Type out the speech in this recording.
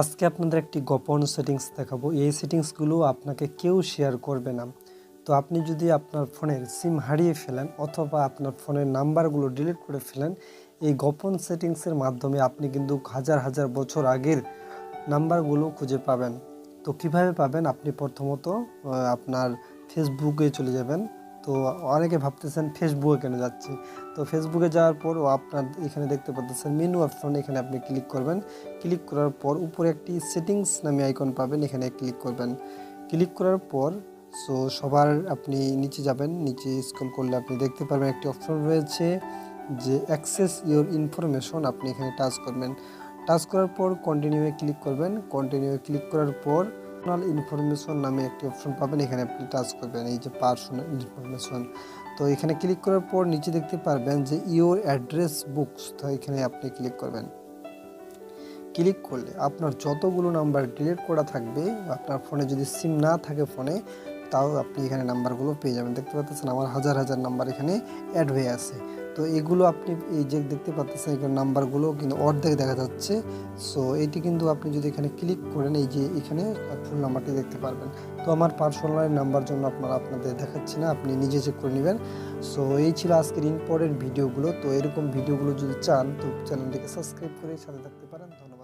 আজকে আপনাদের একটি গোপন সেটিংস দেখাবো। এই সেটিংসগুলো আপনাকে কেউ শেয়ার করবে না। তো আপনি যদি আপনার ফোনের সিম হারিয়ে ফেলেন অথবা আপনার ফোনের নাম্বারগুলো ডিলিট করে ফেলেন, এই গোপন সেটিংসের মাধ্যমে আপনি কিন্তু হাজার হাজার বছর আগের নাম্বারগুলো খুঁজে পাবেন। তো কীভাবে পাবেন? আপনি প্রথমত আপনার ফেসবুকে চলে যাবেন। তো অনেকে ভাবতেছেন ফেসবুকে কেন যাচ্ছি। তো ফেসবুকে যাওয়ার পর আপনার এখানে দেখতে পাচ্ছেন মেনু অপশন এখানে আপনি ক্লিক করবেন। ক্লিক করার পর উপরে একটি সেটিংস নামে আইকন পাবেন, এখানে ক্লিক করবেন। ক্লিক করার পর সো সবার আপনি নিচে যাবেন, নিচে স্ক্রল করলে আপনি দেখতে পারবেন একটি অপশন রয়েছে যে অ্যাক্সেস ইওর ইনফরমেশন আপনি এখানে টাচ করবেন। টাচ করার পর কন্টিনিউয়ে ক্লিক করবেন। কন্টিনিউয়ে ক্লিক করার পর পার্সোনাল ইনফরমেশন নামে একটি অপশন পাবেন। এখানে আপনি টাচ করবেন, এই যে পার্সোনাল ইনফরমেশন তো এখানে ক্লিক করার পর নিচে দেখতে পারবেন যে ইওর অ্যাড্রেস বুকস তো এখানে আপনি ক্লিক করবেন। ক্লিক করলে আপনার যতগুলো নাম্বার ডিলিট করা থাকবে, আপনার ফোনে যদি সিম না থাকে ফোনে তাও আপনি এখানে নাম্বারগুলো পেয়ে যাবেন। দেখতে পাচ্ছেন আমার হাজার হাজার নাম্বার এখানে অ্যাড হয়ে আছে। তো এগুলো আপনি এই যে দেখতে পাচ্ছেন এখানে নাম্বারগুলো কিন্তু অর্ধেক দেখা যাচ্ছে। সো এটি কিন্তু আপনি যদি এখানে ক্লিক করেন, এই যে এখানে ফোন নাম্বারটি দেখতে পারবেন। তো আমার পার্সোনাল নাম্বার জন্য আপনারা, আপনাদের দেখাচ্ছে না, আপনি নিজে চেক করে নেবেন। সো এই ছিল আজকের ইম্পর্টেন্ট ভিডিওগুলো তো এরকম ভিডিওগুলো যদি চান, তো চ্যানেলটিকে সাবস্ক্রাইব করে সাথে থাকতে পারেন। ধন্যবাদ।